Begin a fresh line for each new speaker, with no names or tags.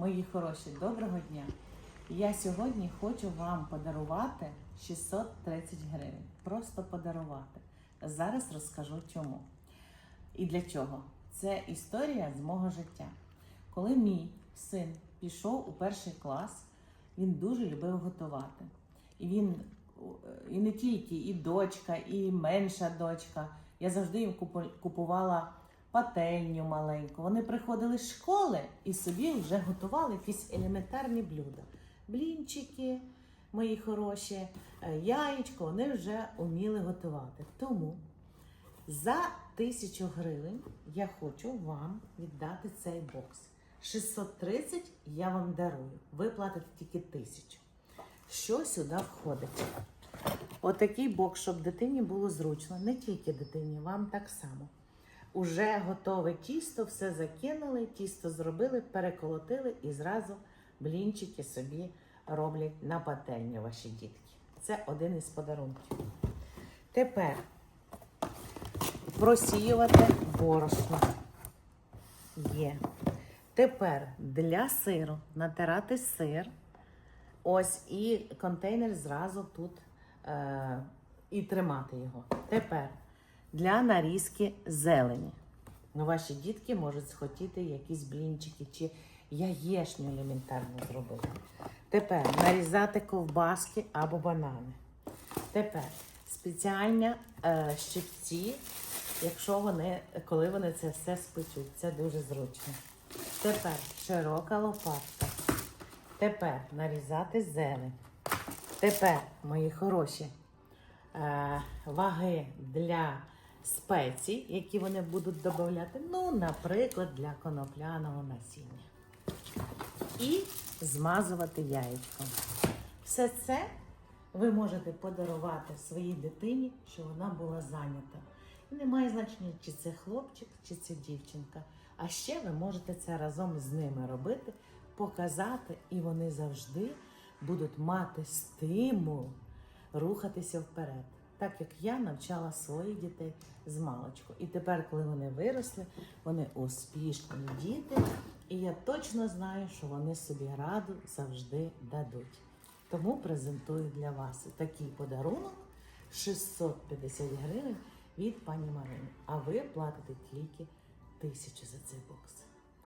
Мої хороші, доброго дня! Я сьогодні хочу вам подарувати 630 гривень. Просто подарувати. Зараз розкажу чому і для чого. Це історія з мого життя. Коли мій син пішов у перший клас, він дуже любив готувати. І він і не тільки, і дочка, і менша дочка. Я завжди їм купувала пательню маленьку. Вони приходили з школи і собі вже готували якісь елементарні блюда. Блінчики, мої хороші, е, яєчко, вони вже вміли готувати. Тому за тисячу гривень я хочу вам віддати цей бокс. 630 я вам дарую. Ви платите тільки тисячу. Що сюди входить? Отакий бокс, щоб дитині було зручно, не тільки дитині, вам так само. Уже готове тісто, все закинули, тісто зробили, переколотили і зразу блінчики собі роблять на пательні ваші дітки. Це один із подарунків. Тепер просіювати борошно. Є. Тепер для сиру натирати сир. Ось і контейнер зразу тут е, і тримати його. Тепер для нарізки зелені. Ну, ваші дітки можуть схотіти якісь блінчики чи яєчню елементарно зробити. Тепер нарізати ковбаски або банани. Тепер спеціальні е, щипці, якщо вони, коли вони це все спечуть, це дуже зручно. Тепер широка лопатка. Тепер нарізати зелень. Тепер, мої хороші, е, ваги для спецій, які вони будуть додавати. Ну, наприклад, для конопляного насіння. І змазувати яєчком. Все це ви можете подарувати своїй дитині, щоб вона була зайнята. І немає значення, чи це хлопчик, чи це дівчинка. А ще ви можете це разом з ними робити, показати, і вони завжди будуть мати стимул рухатися вперед. Так як я навчала своїх дітей з маличку. І тепер, коли вони виросли, вони успішні діти, і я точно знаю, що вони собі раду завжди дадуть. Тому презентую для вас такий подарунок 650 гривень від пані Марини. А ви платите тільки тисячу за цей бокс.